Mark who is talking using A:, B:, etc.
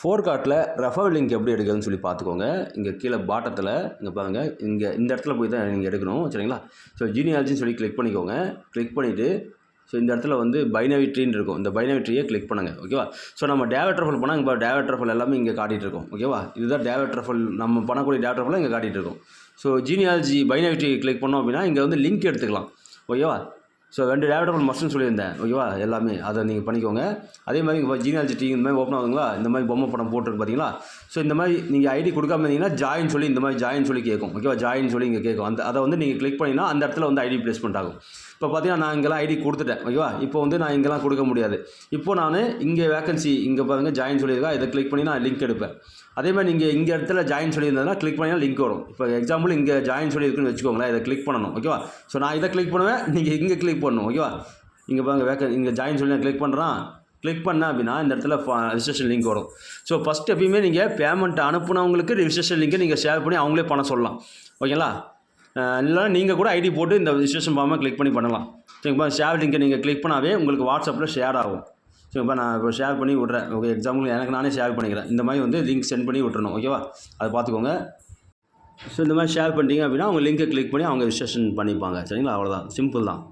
A: Four கார்ட்டில் refer link எப்படி எடுக்கிறதுன்னு சொல்லி பார்த்துக்கோங்க. இங்கே கீழே பாட்டத்தில் இங்கே பாருங்கள் இங்கே இந்த இடத்துல போய் தான் நீங்கள் எடுக்கணும் சரிங்களா? ஸோ ஜீனியாலஜின்னு சொல்லி கிளிக் பண்ணிக்கோங்க. கிளிக் பண்ணிவிட்டு ஸோ இந்த இடத்துல வந்து பைனரி ட்ரீன்னு இருக்கும். இந்த பைனரி ட்ரீயை கிளிக் பண்ணுங்கள் ஓகேவா ஸோ நம்ம டேவட்ரஃபல் பண்ணால் இங்கே டேவட்ரஃபல் எல்லாமே இங்கே காட்டிகிட்டு இருக்கும் ஓகேவா இதுதான் டேவட்ரஃபல் நம்ம பண்ணக்கூடிய டேவட்ரஃபல் இங்கே காட்டிகிட்டு இருக்கும். So genealogy binary tree click பண்ணோம் அப்படின்னா இங்கே வந்து லிங்க் எடுத்துக்கலாம் ஓகேவா ஸோ ரெண்டு டேவிடபிள் மஸ்ட்னு சொல்லியிருந்தேன். ஓகேவா எல்லாமே. அதை நீங்கள் பண்ணிக்கோங்க. அதே மாதிரி இப்போ ஜீனியாலஜி டீ இந்த மாதிரி ஓப்பன் ஆகுதுங்களா? இந்த மாதிரி பொம்மை படம் போட்டுருக்கு பார்த்தீங்களா ஸோ இந்த மாதிரி நீங்கள் ஐடி கொடுக்காம இருந்தீங்கன்னா ஜாயின் சொல்லி இந்த மாதிரி ஜாயின் சொல்லி கேட்கும். ஓகேவா ஜாயின் சொல்லி இங்கே கேட்கும். அந்த அதை வந்து நீங்கள் கிளிக் பண்ணிங்கன்னா அந்த இடத்துல வந்து ஐடி பிளேஸ்மெண்ட் ஆகும். இப்போ பார்த்தீங்கன்னா நான் இங்கெல்லாம் ஐடி கொடுத்துட்டேன் ஓகேவா இப்போ வந்து நான் இங்கெல்லாம் கொடுக்க முடியாது. இப்போ நான் இங்கே வேகன்சி இங்கே பாருங்கள் ஜாயின் சொல்லியிருக்கா இதை கிளிக் பண்ணி நான் லிங்க் எடுப்பேன். அதே மாதிரி நீங்கள் இங்கே இடத்துல ஜாயின் சொல்லியிருந்ததுன்னா கிளிக் பண்ணினா லிங்க் வரும். இப்போ எக்ஸாம்பிள் இங்கே ஜாயின் சொல்லியிருக்குன்னு வச்சுக்கோங்களேன் இதை கிளிக் பண்ணணும் ஓகேவா ஸோ நான் இதை கிளிக் பண்ணுவேன் நீங்கள் இங்கே கிளிக் பண்ணணும் ஓகேவா இங்கே பாருங்க வேக்க இங்கே ஜாயின் சொல்லி நான் கிளிக் பண்ணுறான் கிளிக் பண்ணேன் அப்படின்னா இந்த இடத்துல ரிஜிஸ்ட்ரேஷன் லிங்க் வரும். ஸோ ஃபஸ்ட் எப்பயுமே நீங்கள் பேமெண்ட் அனுப்புனவங்களுக்கு ரிஜிஸ்ட்ரேஷன் லிங்கை நீங்கள் ஷேர் பண்ணி அவங்களே பண்ண சொல்லலாம். ஓகேங்களா இல்லைனா நீங்கள் கூட ஐடி போட்டு இந்த ரிஜிஸ்ட்ரேஷன் ஃபார்மை கிளிக் பண்ணி பண்ணலாம். சரிங்கப்பா ஷேர் லிங்கை நீங்கள் கிளிக் பண்ணாவே உங்களுக்கு வாட்ஸ்அப்பில் ஷேர் ஆகும். சரிப்பா நான் இப்போ ஷேர் பண்ணி விட்றேன். ஓகே எக்ஸாம்பிள் எனக்கு நானே ஷேர் பண்ணிக்கிறேன். இந்த மாதிரி வந்து லிங்க் சென்ட் பண்ணி விட்டுறணும். ஓகேவா அதை பார்த்துக்கோங்க. ஸோ இந்த மாதிரி ஷேர் பண்ணிட்டீங்க அப்படின்னா அவங்க லிங்கை கிளிக் பண்ணி அவங்க ரிஜிஸ்ட்ரேஷன் பண்ணிப்பாங்க. சரிங்களா? அவ்வளோதான் சிம்பிள் தான்.